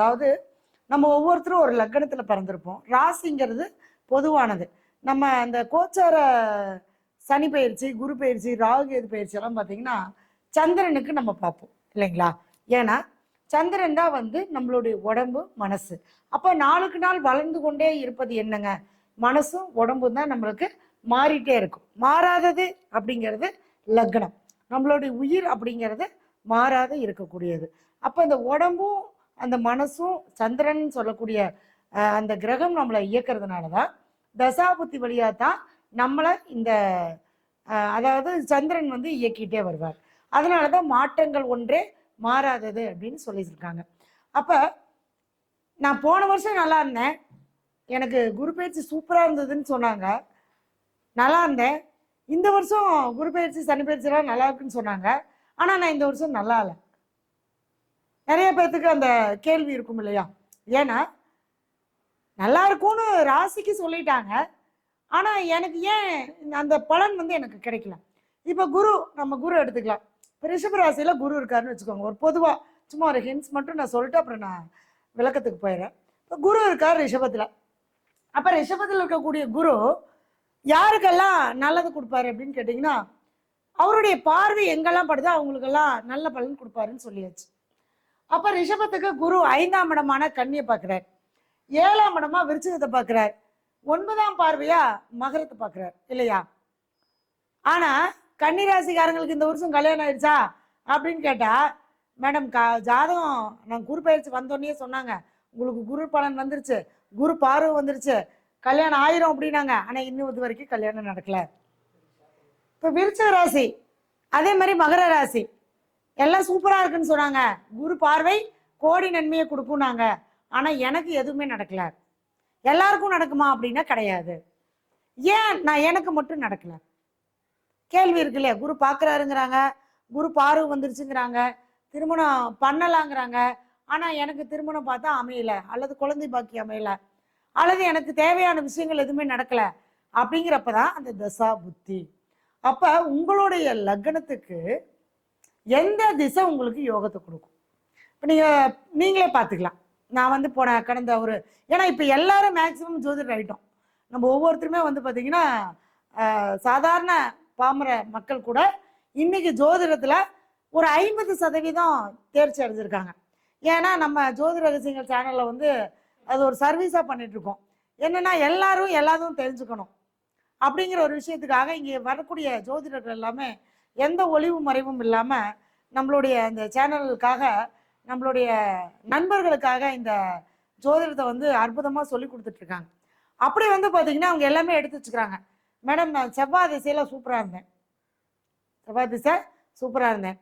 அதாவது நம்ம ஒவ்வொருத்தரும் ஒரு லக்கணத்தில் பிறந்திருப்போம். ராசிங்கிறது பொதுவானது. நம்ம அந்த கோச்சார சனி பயிற்சி குரு பயிற்சி ராகு எது பயிற்சி எல்லாம் பார்த்தீங்கன்னா சந்திரனுக்கு நம்ம பார்ப்போம். இல்லைங்களா? ஏன்னா சந்திரன் தான் வந்து நம்மளுடைய உடம்பு மனசு. அப்போ நாளுக்கு நாள் வளர்ந்து கொண்டே இருப்பது என்னங்க? மனசும் உடம்பும் தான் நம்மளுக்கு மாறிட்டே இருக்கும். மாறாதது அப்படிங்கிறது லக்னம் நம்மளுடைய உயிர் அப்படிங்கிறது மாறாத இருக்கக்கூடியது. அப்போ இந்த உடம்பும் அந்த மனசும் சந்திரன் சொல்லக்கூடிய அந்த கிரகம் நம்மளை இயக்கிறதுனால தான் தசாபுத்தி வழியாக தான் நம்மளை இந்த அதாவது சந்திரன் வந்து இயக்கிட்டே வருவார். அதனால தான் மாற்றங்கள் ஒன்றே மாறாதது அப்படின்னு சொல்லியிருக்காங்க. அப்போ நான் போன வருஷம் நல்லா இருந்தேன். எனக்கு குரு பயிற்சி சூப்பராக இருந்ததுன்னு சொன்னாங்க. நல்லா இருந்தேன். இந்த வருஷம் குரு பயிற்சி சனி பயிற்சிலாம் நல்லா இருக்குன்னு சொன்னாங்க. ஆனால் நான் இந்த வருஷம் நல்லா இல்லை. நிறைய பேர்த்துக்கு அந்த கேள்வி இருக்கும் இல்லையா? ஏன்னா நல்லா இருக்கும்னு ராசிக்கு சொல்லிட்டாங்க. ஆனால் எனக்கு ஏன் இந்த- அந்த பலன் வந்து எனக்கு கிடைக்கல. இப்போ குரு நம்ம குரு எடுத்துக்கலாம். இப்போ ரிஷப ராசியில் குரு இருக்காருன்னு வச்சுக்கோங்க. ஒரு பொதுவாக சும்மா ஒரு ஹிண்ட்ஸ் மட்டும் நான் சொல்லிட்டு அப்புறம் நான் விளக்கத்துக்கு போயிடுறேன். இப்போ குரு இருக்கார் ரிஷபத்தில். அப்போ ரிஷபத்தில் இருக்கக்கூடிய குரு யாருக்கெல்லாம் நல்லது கொடுப்பாரு அப்படின்னு கேட்டிங்கன்னா அவருடைய பார்வை எங்கெல்லாம் படுதோ அவங்களுக்கெல்லாம் நல்ல பலன் கொடுப்பாருன்னு சொல்லியாச்சு. அப்போ ரிஷபத்துக்கு குரு ஐந்தாம் இடமான கண்ணியை பார்க்கிறார். ஏழாம் இடமா விருச்சிகத்தை பார்க்கிறார். ஒன்பதாம் பார்வையா மகரத்தை பார்க்கிறார். இல்லையா? ஆனா கன்னி ராசிக்காரங்களுக்கு இந்த வருஷம் கல்யாணம் ஆயிடுச்சா? அப்படின்னு கேட்டா மேடம் கா ஜாதகம் நான் குரு பயிற்சி வந்தோடனே சொன்னாங்க. உங்களுக்கு குரு பலன் வந்துருச்சு. குரு பார்வை வந்துருச்சு. கல்யாணம் ஆயிரும் அப்படின்னாங்க. ஆனா இன்னும் இது வரைக்கும் கல்யாணம் நடக்கல. இப்ப விருச்சிக ராசி அதே மாதிரி மகர ராசி. எல்லாம் சூப்பரா இருக்குன்னு சொன்னாங்க. குரு பார்வை கோடி நன்மையை கொடுக்கும்னாங்க ஆனா எனக்கு எதுவுமே நடக்கல. எல்லாருக்கும் நடக்குமா அப்படின்னா கிடையாது. ஏன்? நான் எனக்கு மட்டும் நடக்கல. கேள்வி இருக்குல்ல குரு பார்க்குறாருங்கிறாங்க குரு பார்வை வந்துருச்சுங்கிறாங்க. திருமணம் பண்ணலாங்கிறாங்க. ஆனா எனக்கு திருமணம் பார்த்தா அமையல. அல்லது குழந்தை பாக்கி அமையல. அல்லது எனக்கு தேவையான விஷயங்கள் எதுவுமே நடக்கல. அப்படிங்கிறப்பதான் அந்த தசா புத்தி. அப்ப உங்களுடைய லக்னத்துக்கு எந்த திசை உங்களுக்கு யோகத்தை கொடுக்கும்? இப்போ நீங்கள் நீங்களே பார்த்துக்கலாம். நான் வந்து போன கடந்த ஒரு ஏன்னா இப்போ எல்லாரும் மேக்சிமம் ஜோதிடர் ஆகிட்டோம் நம்ம ஒவ்வொருத்தருமே வந்து பார்த்தீங்கன்னா சாதாரண பாமர மக்கள் கூட இன்னைக்கு ஜோதிடத்தில் ஒரு ஐம்பது சதவீதம் தேர்ச்சி அடைஞ்சிருக்காங்க. ஏன்னா நம்ம ஜோதிட ரகசியங்கள் சேனலில் வந்து அது ஒரு சர்வீஸாக பண்ணிகிட்ருக்கோம் என்னென்னா என்னன்னா எல்லாரும் எல்லாத்தையும் தெரிஞ்சுக்கணும். அப்படிங்கிற ஒரு விஷயத்துக்காக இங்கே வரக்கூடிய ஜோதிடர்கள் எல்லாமே எந்த ஒளிவு மறைவும் இல்லாமல் நம்மளுடைய அந்த சேனலுக்காக நம்மளுடைய நண்பர்களுக்காக இந்த ஜோதிடத்தை வந்து அற்புதமாக சொல்லி கொடுத்துட்ருக்காங்க. அப்படி வந்து பார்த்தீங்கன்னா அவங்க எல்லாமே எடுத்து வச்சுக்கிறாங்க. மேடம் நான் செவ்வாய் திசையில் சூப்பராக இருந்தேன். செவ்வாய் திசை சூப்பராக இருந்தேன்.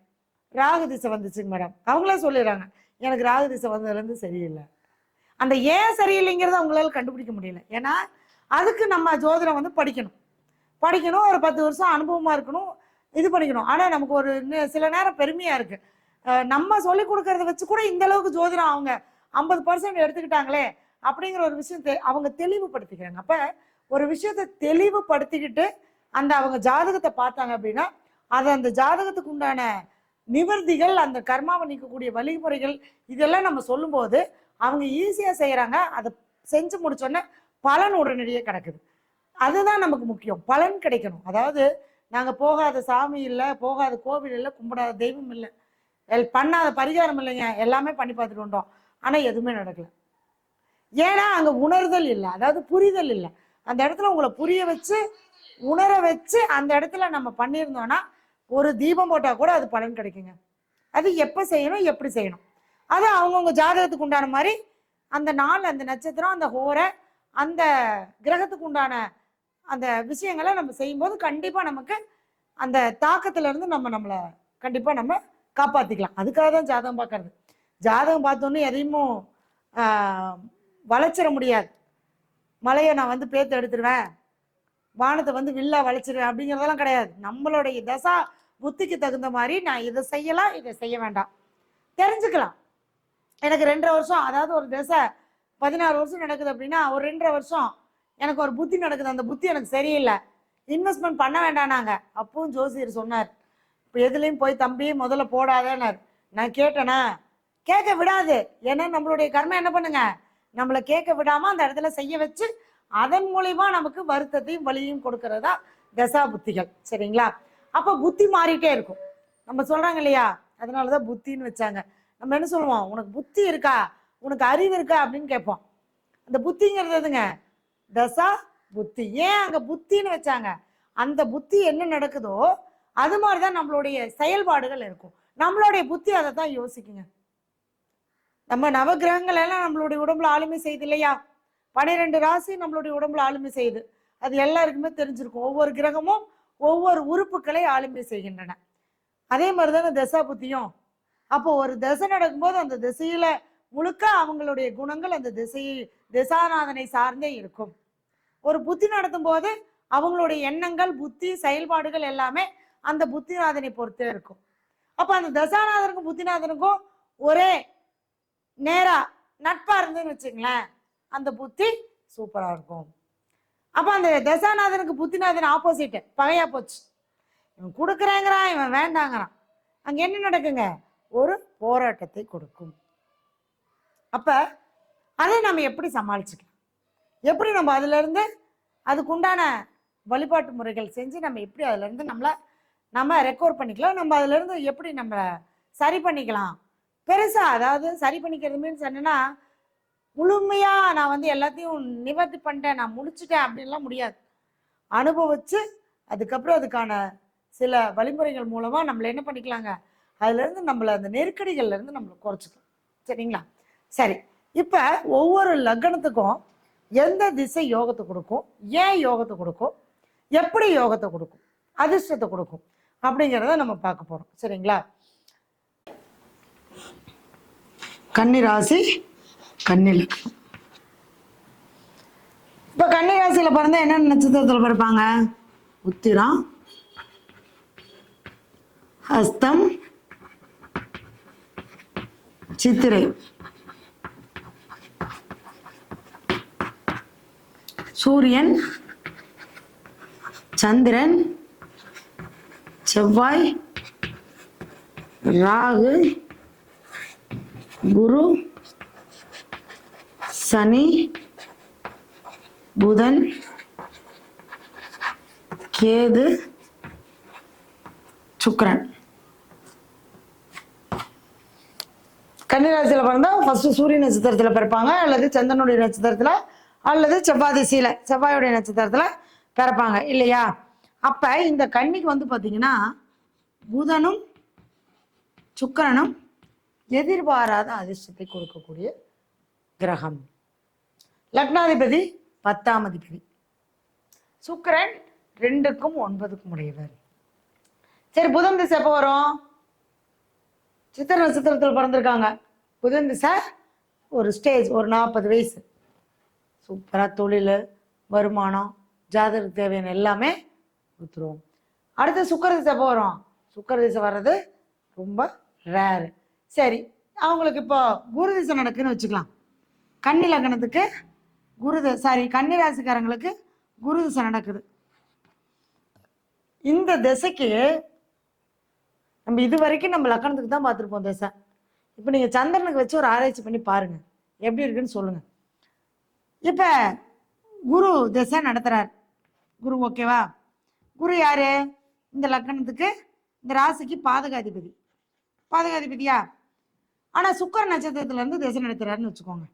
ராகு திசை வந்துச்சுங்க மேடம். அவங்களே சொல்லிடுறாங்க எனக்கு ராகு திசை வந்ததுலேருந்து சரியில்லை. அந்த ஏன் சரியில்லைங்கிறத அவங்களால கண்டுபிடிக்க முடியல. ஏன்னா அதுக்கு நம்ம ஜோதிடம் வந்து படிக்கணும். படிக்கணும் ஒரு பத்து வருஷம் அனுபவமாக இருக்கணும். இது பண்ணிக்கணும். ஆனால் நமக்கு ஒரு சில நேரம் பெருமையாக இருக்குது நம்ம சொல்லி கொடுக்கறத வச்சு கூட இந்த அளவுக்கு ஜோதிடம் அவங்க ஐம்பது பர்சன்ட் எடுத்துக்கிட்டாங்களே அப்படிங்கிற ஒரு விஷயம் தெ- அவங்க தெளிவுபடுத்திக்கிறாங்க. அப்போ ஒரு விஷயத்தை தெளிவுபடுத்திக்கிட்டு அந்த அவங்க ஜாதகத்தை பார்த்தாங்க அப்படின்னா அது அந்த ஜாதகத்துக்கு உண்டான நிவர்த்திகள் அந்த கர்மாவை நீக்கக்கூடிய வழிமுறைகள் இதெல்லாம் நம்ம சொல்லும்போது அவங்க ஈஸியாக செய்கிறாங்க அதை செஞ்சு முடிச்சோன்னே பலன் உடனடியே கிடக்குது. அதுதான் நமக்கு முக்கியம். பலன் கிடைக்கணும். அதாவது நாங்கள் போகாத சாமி இல்லை போகாத கோவில் இல்லை கும்பிடாத தெய்வம் இல்லை. எல் பண்ணாத பரிகாரம் இல்லைங்க. எல்லாமே பண்ணி பார்த்துட்டு வந்தோம். ஆனால் எதுவுமே நடக்கல. ஏன்னா அங்கே உணர்தல் இல்லை. அதாவது புரிதல் இல்லை. அந்த இடத்துல உங்களை புரிய வச்சு உணர வச்சு அந்த இடத்துல நம்ம பண்ணியிருந்தோம்னா ஒரு தீபம் போட்டால் கூட அது பலன் கிடைக்குங்க. அது எப்போ செய்யணும் எப்படி செய்யணும். அது அவங்கவுங்க ஜாதகத்துக்கு உண்டான மாதிரி அந்த நாள் அந்த நட்சத்திரம் அந்த ஹோரை அந்த கிரகத்துக்கு உண்டான அந்த விஷயங்களை நம்ம செய்யும்போது கண்டிப்பாக நமக்கு அந்த தாக்கத்திலேருந்து நம்ம நம்மளை கண்டிப்பாக நம்ம காப்பாற்றிக்கலாம் அதுக்காக தான் ஜாதகம் பார்க்கறது. ஜாதகம் பார்த்தோன்னே எதையுமோ வளைச்சிட முடியாது. மலையை நான் வந்து பேத்து எடுத்துருவேன். வானத்தை வந்து வில்லா வளைச்சிருவேன் அப்படிங்கிறதெல்லாம் கிடையாது. நம்மளுடைய தசா புத்திக்கு தகுந்த மாதிரி நான் இதை செய்யலாம் இதை செய்ய வேண்டாம். தெரிஞ்சுக்கலாம். எனக்கு ரெண்டரை வருஷம் அதாவது ஒரு தசை பதினாறு வருஷம் நடக்குது அப்படின்னா ஒரு ரெண்டரை வருஷம் எனக்கு ஒரு புத்தி நடக்குது. அந்த புத்தி எனக்கு சரியில்லை. இன்வெஸ்ட்மெண்ட் பண்ண வேண்டானாங்க அப்பவும் ஜோசியர் சொன்னார். இப்போ எதுலேயும் போய் தம்பி முதல்ல போடாதேன்னார். நான் கேட்டேனா? கேட்க விடாது. ஏன்னா நம்மளுடைய கர்மம் என்ன பண்ணுங்க? நம்மளை கேட்க விடாம அந்த இடத்துல செய்ய வச்சு அதன் மூலிமா நமக்கு வருத்தத்தையும் வலியும் கொடுக்கறதா தசா புத்திகள். சரிங்களா? அப்போ புத்தி மாறிட்டே இருக்கும். நம்ம சொல்கிறாங்க இல்லையா? அதனாலதான் புத்தின்னு வச்சாங்க. நம்ம என்ன சொல்லுவோம்? உனக்கு புத்தி இருக்கா? உனக்கு அறிவு இருக்கா? அப்படின்னு கேட்போம். அந்த புத்திங்கிறதுங்க தசா புத்தி. ஏன் அங்க புத்தின்னு வச்சாங்க? அந்த புத்தி என்ன நடக்குதோ அது மாதிரிதான் நம்மளுடைய செயல்பாடுகள் இருக்கும். நம்மளுடைய புத்தி அதை தான் யோசிக்குங்க. நம்ம நவகிரகங்கள் எல்லாம் நம்மளுடைய உடம்புல ஆளுமை செய்யுது இல்லையா? பனிரெண்டு ராசி நம்மளுடைய உடம்புல ஆளுமை செய்யுது. அது எல்லாருக்குமே தெரிஞ்சிருக்கும். ஒவ்வொரு கிரகமும் ஒவ்வொரு உறுப்புகளை ஆளுமை செய்கின்றன. அதே மாதிரி தானே தசா புத்தியும். அப்போ ஒரு தசை நடக்கும்போது அந்த திசையில முழுக்க அவங்களுடைய குணங்கள் அந்த திசையை திசாநாதனை சார்ந்தே இருக்கும். ஒரு புத்தி நடத்தும் போது அவங்களுடைய எண்ணங்கள் புத்தி செயல்பாடுகள் எல்லாமே அந்த புத்திநாதனை பொறுத்தே இருக்கும். அப்ப அந்த தசாநாதனுக்கும் புத்திநாதனுக்கும் ஒரே நேரா நட்பா இருந்துன்னு வச்சுங்களேன் அந்த புத்தி சூப்பரா இருக்கும். அப்ப அந்த தசாநாதனுக்கு புத்திநாதன் ஆப்போசிட் பகையா போச்சு. இவன் கொடுக்குறேங்கிறான் இவன் வேண்டாங்கிறான். அங்க என்ன நடக்குங்க? ஒரு போராட்டத்தை கொடுக்கும். அப்போ அதை நம்ம எப்படி சமாளிச்சுக்கலாம்? எப்படி நம்ம அதுலேருந்து அதுக்குண்டான வழிபாட்டு முறைகள் செஞ்சு நம்ம எப்படி அதுலேருந்து நம்மளை நம்மள நம்ம ரெக்கவர் பண்ணிக்கலாம் நம்ம அதுலேருந்து எப்படி நம்மளை சரி பண்ணிக்கலாம்? பெருசாக அதாவது சரி பண்ணிக்கிறது மீன்ஸ் என்னென்னா முழுமையாக நான் வந்து எல்லாத்தையும் நிவர்த்தி பண்ணிட்டேன் நான் முடிச்சுட்டேன் அப்படின்லாம் முடியாது. அனுபவித்து அதுக்கப்புறம் அதுக்கான சில வழிமுறைகள் மூலமாக நம்மளை என்ன பண்ணிக்கலாங்க? அதுலேருந்து நம்மளை அந்த நெருக்கடிகள்லேருந்து நம்மளை நம்மள குறைச்சிக்கலாம் சரிங்களா? சரி. இப்போ ஒவ்வொரு லக்னத்துக்கும் எந்த திசை யோகத்தை கொடுக்கும்? ஏன் யோகத்தை கொடுக்கும்? எப்படி யோகத்தை கொடுக்கும்? அதிர்ஷ்டத்தை கொடுக்கும்? அப்படிங்கிறத நம்ம பார்க்க போகிறோம் சரிங்களா? கன்னி ராசி இப்போ லக்னம் கன்னி பிறந்தா என்ன நட்சத்திரத்தில் பிறப்பாங்க? உத்திரம் ஹஸ்தம் சித்திரை. சூரியன் சந்திரன் செவ்வாய் ராகு குரு சனி புதன் கேது சுக்கரன். கன்னிராசியில் பிறந்தா ஃபர்ஸ்ட் சூரிய நட்சத்திரத்தில் பிறப்பாங்க அல்லது சந்திரனுடைய நட்சத்திரத்தில் அல்லது செவ்வாய் திசையில் செவ்வாயுடைய நட்சத்திரத்தில் பிறப்பாங்க இல்லையா? அப்போ இந்த கன்னிக்கு வந்து பார்த்திங்கன்னா புதனும் சுக்கிரனும் எதிர்பாராத அதிர்ஷ்டத்தை கொடுக்கக்கூடிய கிரகம். லக்னாதிபதி பத்தாம் அதிபதி. சுக்கிரன் ரெண்டுக்கும் ஒன்பதுக்கும் உடையவர். சரி புதன் திசை எப்போ வரும்? சித்திர நட்சத்திரத்தில் பிறந்திருக்காங்க. புதன் திசை ஒரு ஸ்டேஜ் ஒரு நாற்பது வயசு. சூப்பராக தொழில் வருமானம் ஜாதகத்துக்கு தேவையான எல்லாமே கொடுத்துருவோம். அடுத்து சுக்கர திசை போகிறோம் சுக்கர திசை வர்றது ரொம்ப ரேரு சரி அவங்களுக்கு இப்போ குரு திசை நடக்குன்னு வச்சுக்கலாம். கன்னி லக்னத்துக்கு குரு சாரி கன்னி ராசிக்காரங்களுக்கு குரு திசை நடக்குது. இந்த திசைக்கு நம்ம இது வரைக்கும் நம்ம லக்கணத்துக்கு தான் பார்த்துருப்போம் திசை. இப்போ நீங்கள் சந்திரனுக்கு வச்சு ஒரு ஆராய்ச்சி பண்ணி பாருங்கள் எப்படி இருக்குன்னு சொல்லுங்கள் இப்போ குரு திசை நடத்துறார். குரு ஓகேவா குரு யாரு? இந்த லக்கணத்துக்கு இந்த ராசிக்கு பாதகாதிபதி. பாதகாதிபதியா? ஆனா சுக்கர நட்சத்திரத்துல இருந்து திசை நடத்துறாருன்னு வச்சுக்கோங்க.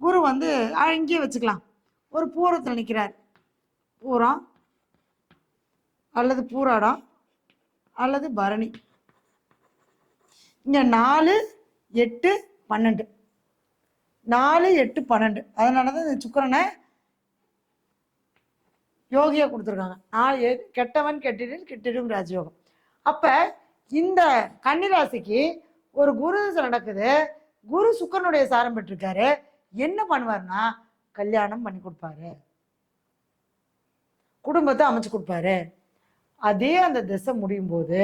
குரு வந்து இங்கேயே வச்சுக்கலாம். ஒரு பூரத்தில் நிற்கிறார் பூரம் அல்லது பூராடம் அல்லது பரணி. இங்க நாலு எட்டு பன்னெண்டு. நாலு எட்டு பன்னெண்டு. அதனால தான் இந்த சுக்கரனை யோகியாக கொடுத்துருக்காங்க. நாலு எது கெட்டவன் கெட்டிடில் கெட்டிடும் ராஜயோகம். அப்போ இந்த கன்னிராசிக்கு ஒரு குரு திசை நடக்குது. குரு சுக்கரனுடைய சாரம் பெற்றிருக்காரு. என்ன பண்ணுவார்னா கல்யாணம் பண்ணி கொடுப்பாரு. குடும்பத்தை அமைச்சு கொடுப்பாரு. அதே அந்த திசை முடியும் போது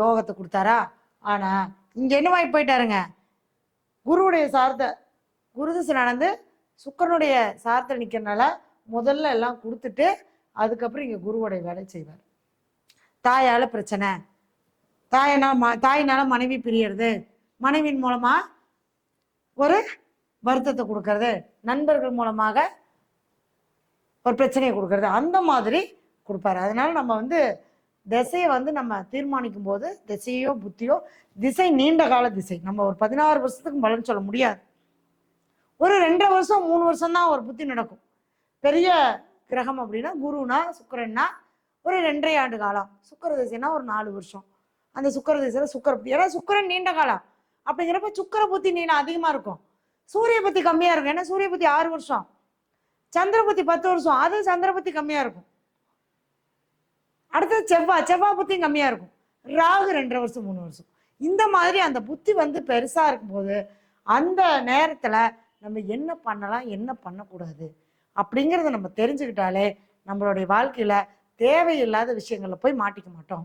யோகத்தை கொடுத்தாரா? ஆனா இங்க என்னவாகி போயிட்டாருங்க? குருவுடைய சாரத்தை குருதிசை நடந்து சுக்கரனுடைய சார்த்தை நிற்கிறனால முதல்ல எல்லாம் கொடுத்துட்டு அதுக்கப்புறம் இங்கே குருவுடைய வேலை செய்வார். தாயால் பிரச்சனை. தாயினால் ம தாயினால மனைவி பிரியறது. மனைவியின் மூலமாக ஒரு வருத்தத்தை கொடுக்கறது. நண்பர்கள் மூலமாக ஒரு பிரச்சனையை கொடுக்கறது. அந்த மாதிரி கொடுப்பாரு. அதனால நம்ம வந்து திசையை வந்து நம்ம தீர்மானிக்கும் போது திசையோ புத்தியோ திசை நீண்ட கால திசை. நம்ம ஒரு பதினாறு வருஷத்துக்கு பலன் சொல்ல முடியாது. ஒரு ரெண்டரை வருஷம் மூணு வருஷம் தான் ஒரு புத்தி நடக்கும். பெரிய கிரகம் அப்படின்னா குருனா சுக்கரன்னா ஒரு ரெண்டரை ஆண்டு காலம். சுக்கர திசைனா ஒரு நாலு வருஷம். அந்த சுக்கிர திசையில சுக்கர புத்தி. ஏன்னா சுக்கிரன் நீண்ட காலம். அப்படிங்கிறப்ப சுக்கிர புத்தி நீளம் அதிகமா இருக்கும். சூரிய புத்தி கம்மியா இருக்கும். ஏன்னா சூரிய புத்தி ஆறு வருஷம். சந்திர புத்தி பத்து வருஷம். அது சந்திர புத்தி கம்மியா இருக்கும். அடுத்தது செவ்வாய் செவ்வாய் புத்தியும் கம்மியா இருக்கும். ராகு ரெண்டரை வருஷம் மூணு வருஷம். இந்த மாதிரி அந்த புத்தி வந்து பெருசா இருக்கும்போது அந்த நேரத்துல நம்ம என்ன பண்ணலாம் என்ன பண்ணக்கூடாது அப்படிங்கிறத நம்ம தெரிஞ்சுக்கிட்டாலே நம்மளுடைய வாழ்க்கையில் தேவையில்லாத விஷயங்களில் போய் மாட்டிக்க மாட்டோம்.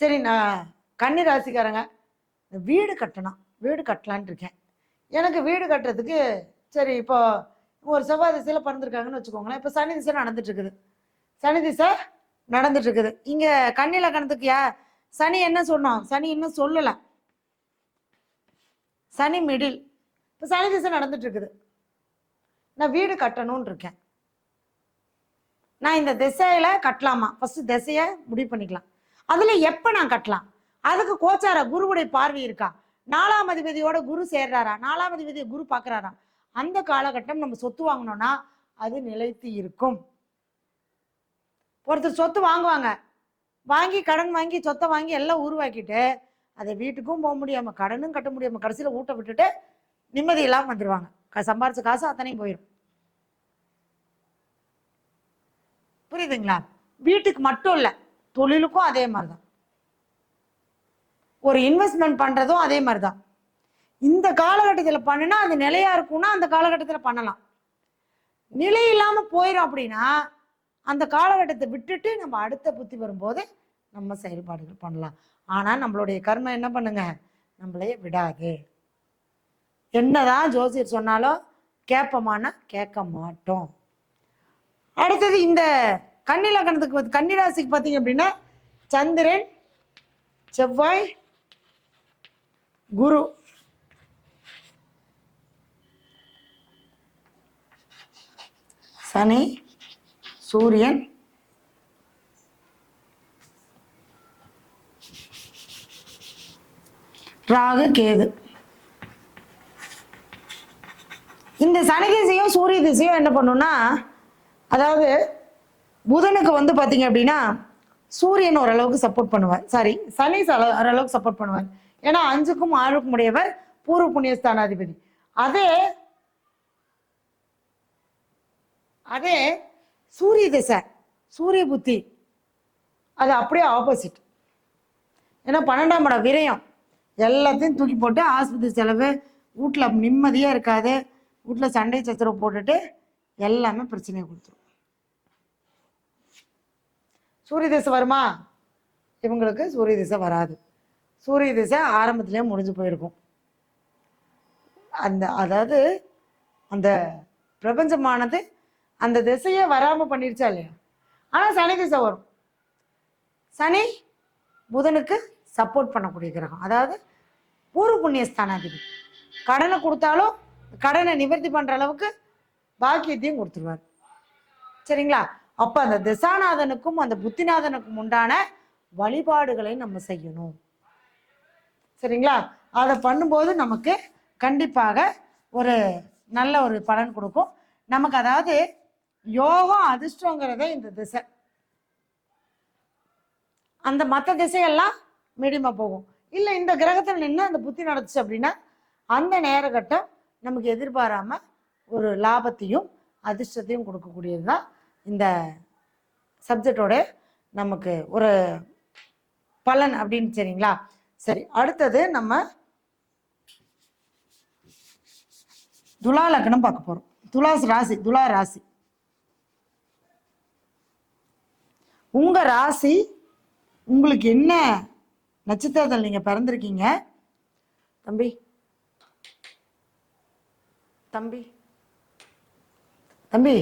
சரி நான் கன்னி ராசிக்காரங்க வீடு கட்டணும் வீடு கட்டலான்னு இருக்கேன். எனக்கு வீடு கட்டுறதுக்கு சரி இப்போ ஒரு செவ்வாய் திசையில் பிறந்திருக்காங்கன்னு வச்சுக்கோங்களேன் இப்போ சனி திசை நடந்துட்டு இருக்குது. சனி திசை நடந்துட்டு இருக்குது. இங்க கன்னி லக்கணத்துக்கு யா சனி என்ன சொன்னோம்? சனி இன்னும் சொல்லலை. சனி மிடில் இப்போ சனி திசை நடந்துட்டு இருக்குது நான் வீடு கட்டணும்னு இருக்கேன் நான் இந்த திசையில கட்டலாமா? ஃபர்ஸ்ட் திசைய முடிவு பண்ணிக்கலாம். அதுல எப்ப நான் கட்டலாம்? அதுக்கு கோச்சார குருவுடைய பார்வை இருக்கா? நாலாம் அதிபதியோட குரு சேர்றாரா? நாலாம் அதிபதியை குரு பார்க்குறாரா? அந்த காலகட்டம் நம்ம சொத்து வாங்கணும்னா அது நிலைத்து இருக்கும். ஒருத்தர் சொத்து வாங்குவாங்க. வாங்கி கடன் வாங்கி சொத்தை வாங்கி எல்லாம் உருவாக்கிட்டு அதை வீட்டுக்கும் போக முடியாம கடனும் கட்ட முடியாம கடைசியில ஊட்ட விட்டுட்டு நிம்மதி இல்லாமல் வந்துடுவாங்க சம்பாரிச்ச காசு அத்தனையும் போயிடும் புரியுதுங்களா? வீட்டுக்கு மட்டும் இல்லை தொழிலுக்கும் அதே மாதிரிதான். ஒரு இன்வெஸ்ட்மெண்ட் பண்ணுறதும் அதே மாதிரி தான் இந்த காலகட்டத்தில் பண்ணுனா அது நிலையாக இருக்கும்னா அந்த காலகட்டத்தில் பண்ணலாம். நிலை இல்லாமல் போயிடும் அப்படின்னா அந்த காலகட்டத்தை விட்டுட்டு நம்ம அடுத்த புத்தி வரும்போது நம்ம செயல்பாடுகள் பண்ணலாம். ஆனால் நம்மளுடைய கர்மம் என்ன பண்ணுங்க? நம்மளையே விடாது. என்னதான் ஜோசியர் சொன்னாலும் கேட்போமானா கேட்க மாட்டோம். அடுத்தது இந்த கன்னி கன்னிராசிக்கு பார்த்தீங்க அப்படின்னா சந்திரன் செவ்வாய் குரு. சனி சூரியன். ராகு கேது. இந்த சனி திசையும் சூரிய திசையும் என்ன பண்ணும்னா அதாவது புதனுக்கு வந்து பார்த்தீங்க அப்படின்னா சூரியன் ஓரளவுக்கு சப்போர்ட் பண்ணுவார். சாரி சனி ஓரளவுக்கு சப்போர்ட் பண்ணுவார். ஏன்னா அஞ்சுக்கும் ஆறுக்கும் உடையவர் பூர்வ புண்ணிய ஸ்தானாதிபதி அதே அதே சூரிய திசை சூரிய புத்தி அது அப்படியே ஆப்போசிட் ஏன்னா பன்னெண்டாம் இடம் விரயம். எல்லாத்தையும் தூக்கி போட்டு ஆஸ்பத்திரி செலவு வீட்டில் நிம்மதியாக இருக்காது. வீட்டில் சண்டை சச்சரவு போட்டுட்டு எல்லாமே பிரச்சனையை கொடுத்துரும். சூரிய திசை வருமா? இவங்களுக்கு சூரிய திசை வராது. சூரிய திசை ஆரம்பத்திலே முடிஞ்சு போயிருக்கும். அந்த அதாவது அந்த பிரபஞ்சமானது அந்த திசையே வராமல் பண்ணிருச்சா இல்லையா? ஆனால் சனி திசை வரும். சனி புதனுக்கு சப்போர்ட் பண்ணக்கூடிய கிரகம். அதாவது பூர்வ புண்ணிய ஸ்தானாதிபதி கடனை கொடுத்தாலும் கடனை நிவர்த்தி பண்ற அளவுக்கு பாக்கியத்தையும் கொடுத்துருவார். சரிங்களா? அப்ப அந்த திசாநாதனுக்கும் அந்த புத்திநாதனுக்கும் உண்டான வழிபாடுகளை நம்ம செய்யணும். சரிங்களா? அதை பண்ணும்போது நமக்கு கண்டிப்பாக ஒரு நல்ல ஒரு பலன் கொடுக்கும். நமக்கு அதாவது யோகம் அதிர்ஷ்டங்கிறத இந்த திசை. அந்த மற்ற திசையெல்லாம் மீடியமாக போகும். இல்லை இந்த கிரகத்தில் நின்று அந்த புத்தி நடந்துச்சு அப்படின்னா அந்த நேரகட்டம் நமக்கு எதிர்பாராமல் ஒரு லாபத்தையும் அதிர்ஷ்டத்தையும் கொடுக்கக்கூடியது தான் இந்த சப்ஜெக்டோட நமக்கு ஒரு பலன் அப்படின்னு சரிங்களா? சரி அடுத்தது நம்ம துலா லக்னம் பார்க்க போகிறோம் துலாஸ் ராசி துலா ராசி. உங்கள் ராசி உங்களுக்கு என்ன நட்சத்திரத்தில் நீங்கள் பிறந்திருக்கீங்க? தம்பி தம்பி. தம்பி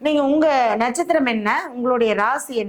நீங்க உங்க நட்சத்திரம் என்ன? உங்களுடைய ராசி என்ன?